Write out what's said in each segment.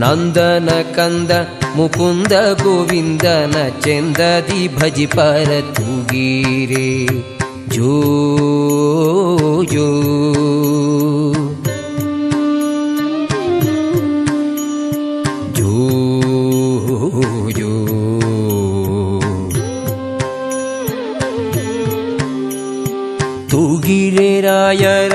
ನಂದನ ಕಂದ ಮುಕುಂದ ಗೋವಿಂದನ ಚೆಂದದಿ ಭಜಿಪರ ತುಗೀರೆ ಜೋ ಜೋ ಜೋ ಜೋ ತೂಗಿರೆ ರಾಯರ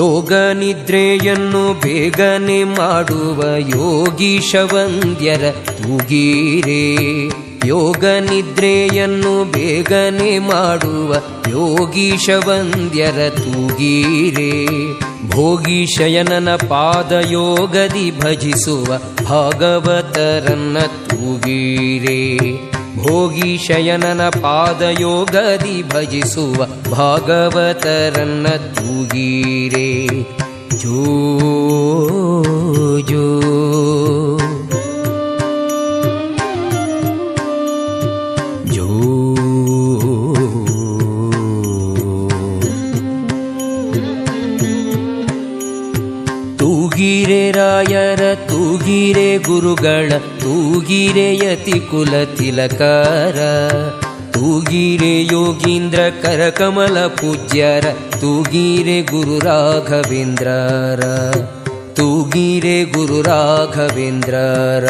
ಯೋಗ ನಿದ್ರೆಯನ್ನು ಬೇಗನೆ ಮಾಡುವ ಯೋಗೀಶವಂದ್ಯರ ತೂಗೀರೆ. ಯೋಗ ನಿದ್ರೆಯನ್ನು ಬೇಗನೆ ಮಾಡುವ ಯೋಗೀಶ ವಂದ್ಯರ ತೂಗೀರೆ. ಭೋಗೀಶಯನನ ಪಾದಯೋಗದಿ ಭಜಿಸುವ ಭಾಗವತರನ್ನ ತೂಗೀರೆ. ಭೋಗೀಶಯನನ ಪಾದಯೋಗದಿ ಭಜಿಸುವ ಭಾಗವತರನ್ನ ತೂಗೀರೆ ಜೋ ಜೋ ಜೋ ರಾಯರ ತೂಗಿರೆ ಗುರುಗಳ ತೂಗಿರೆ ಯತಿ ಕುಲ ತಿಲಕಾರ. ತೂಗಿರೆ ಯೋಗೀಂದ್ರ ಕರಕಮಲ ಪೂಜ್ಯರ, ತೂಗಿರೆ ಗುರು ರಾಘವೇಂದ್ರರ. ತೂಗಿರೆ ಗುರು ರಾಘವೇಂದ್ರರ.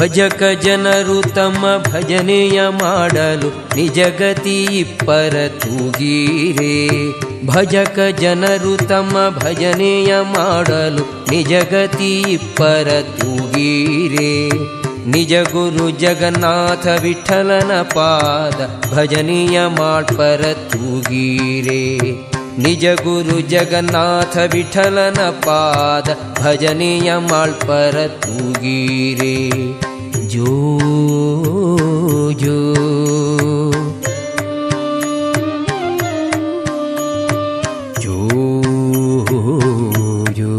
ಭಜಕ ಜನರು ತಮ್ಮ ಭಜನೆಯ ಮಾಡಲು ನಿಜಗತಿ ಇಪ್ಪರ ತೂಗೀರೆ. ಭಜಕ ಜನರು ತಮ್ಮ ಭಜನೆಯ ಮಾಡಲು ನಿಜಗತಿ ಇಪ್ಪರ ತೂಗೀರೆ. ನಿಜ ಗುರು ಜಗನ್ನಾಥ ವಿಠಲನ ಪಾದ ಭಜನೆಯ ಮಾಡ್ಪರ ತೂಗೀರೆ. ನಿಜ ಗುರು ಜಗನ್ನಾಥ ವಿಠಲನ ಪಾದ ಭಜನೆಯ ಮಾಳ್ಪರ ತೂಗೀರೆ. ಜೋ ಜೋ ಜೋ ಜೋ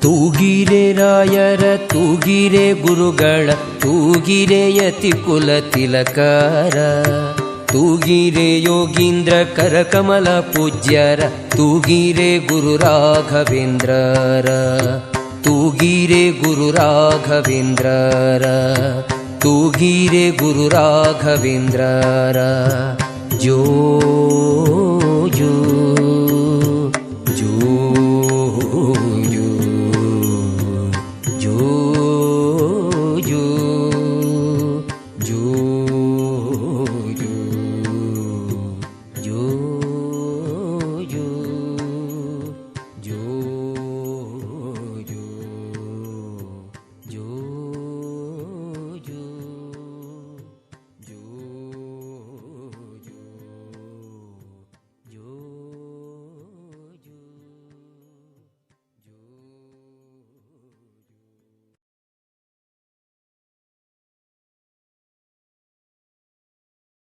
ತೂಗಿರೆ ರಾಯರ ತೂಗಿರೆ ಗುರುಗಳ ತೂಗಿರೆ ಯತಿ ಕುಲ ತಿಲಕರ ತೂಗಿರೆ ಯೋಗೀಂದ್ರ ಕರಕಮಲ ಪೂಜ್ಯರ ತೂಗಿರೆ ಗುರು ರಾಘವೇಂದ್ರರ ತೂಗಿರೆ ಗುರು ರಾಘವೇಂದ್ರರ ತೂಗಿರೆ ಗುರು ರಾಘವೇಂದ್ರರ. ಜೋ